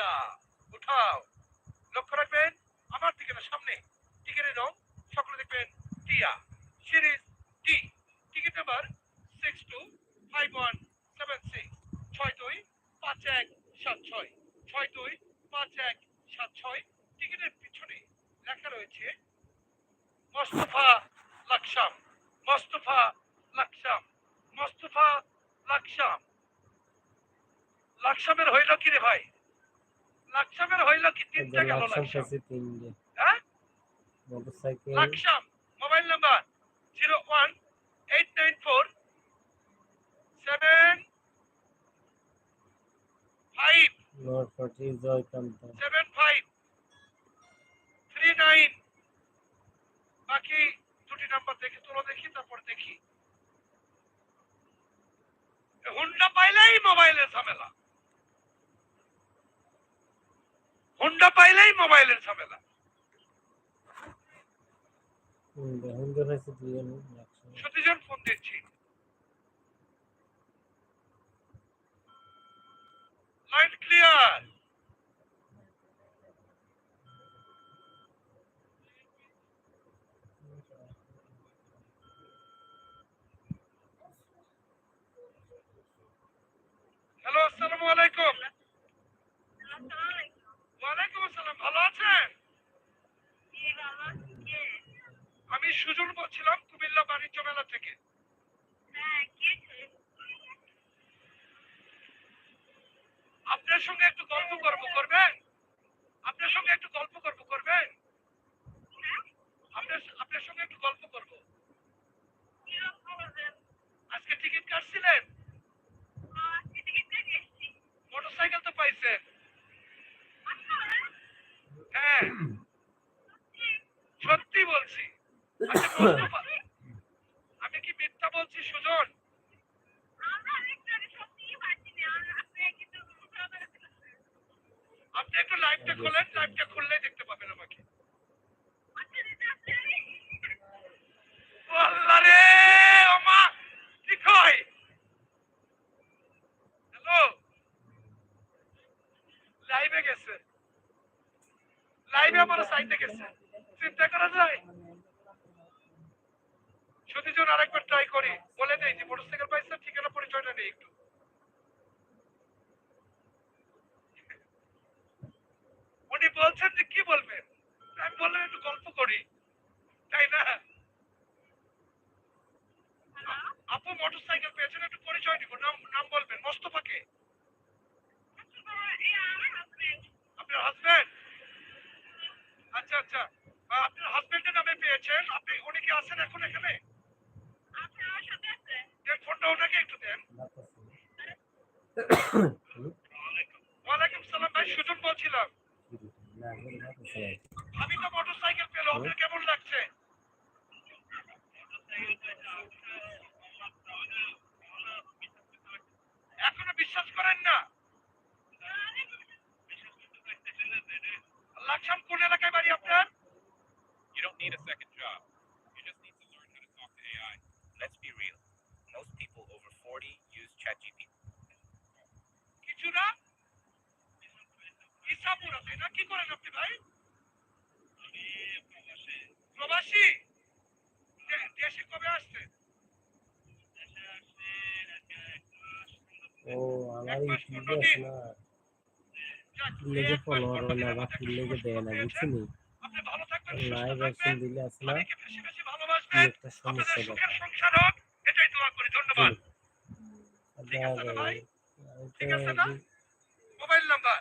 বাচ্চা উঠাও। লক্ষ্য রাখবেন, আমার দিকে না সামনে। টিকেটের রং সকলে দেখবেন টিয়া। Series D. Ticket number six two five one seven six ছয় দুই পাঁচ এক সাত ছয়। ছয় দুই পাঁচ এক সাত ছয়। টিকিটের পিছনে লেখা রয়েছে, মোস্তফা লাকসাম। মোস্তফা লাকসাম। মোস্তফা লাকসাম। লাকসামের হইল কি রে ভাই? লাকসামের হইল কি তিনটা গেল লাকসাম হ্যাঁ? Motorcycle. Laksam mobile number zero one eight nine four seven five note forty জয়কান্ত সেভেন ফাইভ থ্রি নাইন। বাকি দুটি নাম্বার দেখি তোলো দেখি তারপর দেখি। হুন্ডা পাইলেই মোবাইলের ঝামেলা। হুন্ডা পাইলেই মোবাইলের ঝামেলা। সতীজন ফোন দিচ্ছি। লাইন ক্লিয়ার হ্যালো আসসালামু আলাইকুম ওয়ালাইকুম আসসালাম ভালো আছেন আমি সুজন বলছিলাম কুমিল্লা বাণিজ্য মেলা থেকে। আপনার সঙ্গে একটু গল্প করব করবেন? আপনার সঙ্গে একটু গল্প করব করবেন? আপনার আপনার সঙ্গে একটু গল্প করব। আজকে টিকিট কাটছিলেন? মোটরসাইকেল তো পাইছেন। হ্যাঁ সত্যি বলছি আচ্ছা, মোস্তফা, আমি কি মিথ্যা বলছি, সুজন? আপনি একটু লাইভটা খোলেন লাইভটা খুললেই দেখতে পাবেন আমাকে। হ্যালো? লাইভে গেছে। লাইভে আমার সাইডে গেছে। চিন্তা করা যায়? সতীজন আরেকবার ট্রাই করি, বলে দেই যে মোটরসাইকেল পাইছে, ঠিকানা, পরিচয়টা নেই একটু। উনি বলছেন যে কি বলবেন আমি বললাম একটু গল্প করি তাই না আ- আপু মোটরসাইকেল পেয়েছেন একটু পরিচয় দিব নাম নাম বলবেন মোস্তফাকে আপনার হাজবেন্ড আচ্ছা আচ্ছা আহ, আপনার হাজবেন্ডের নামে পেয়েছেন আপনি উনি কি আছেন এখন এখানে দেন ফোনটা ওনাকে একটু দেন ওয়ালাইকুম সালাম ভাই বলছিলাম আমি তো পেল আপনার কেমন লাগছে? এখনও বিশ্বাস করেন না? কোন এলাকায় বাড়ি আপনার? You don't need a second করেন ভাই? প্রবাসী। দেশে কবে আসছেন ও আমার এই লেগে ফলোয়ার হয় না বা লেগে দেয় না লাইভ অ্যাকশন দিলে ভালোবাসবেন। একটা সমস্যা দেখা সংসার হোক এটাই দোয়া করি ধন্যবাদ। ঠিক আছে না আবার ভাই? আমি ঠিক তো আছে না? Mobile number?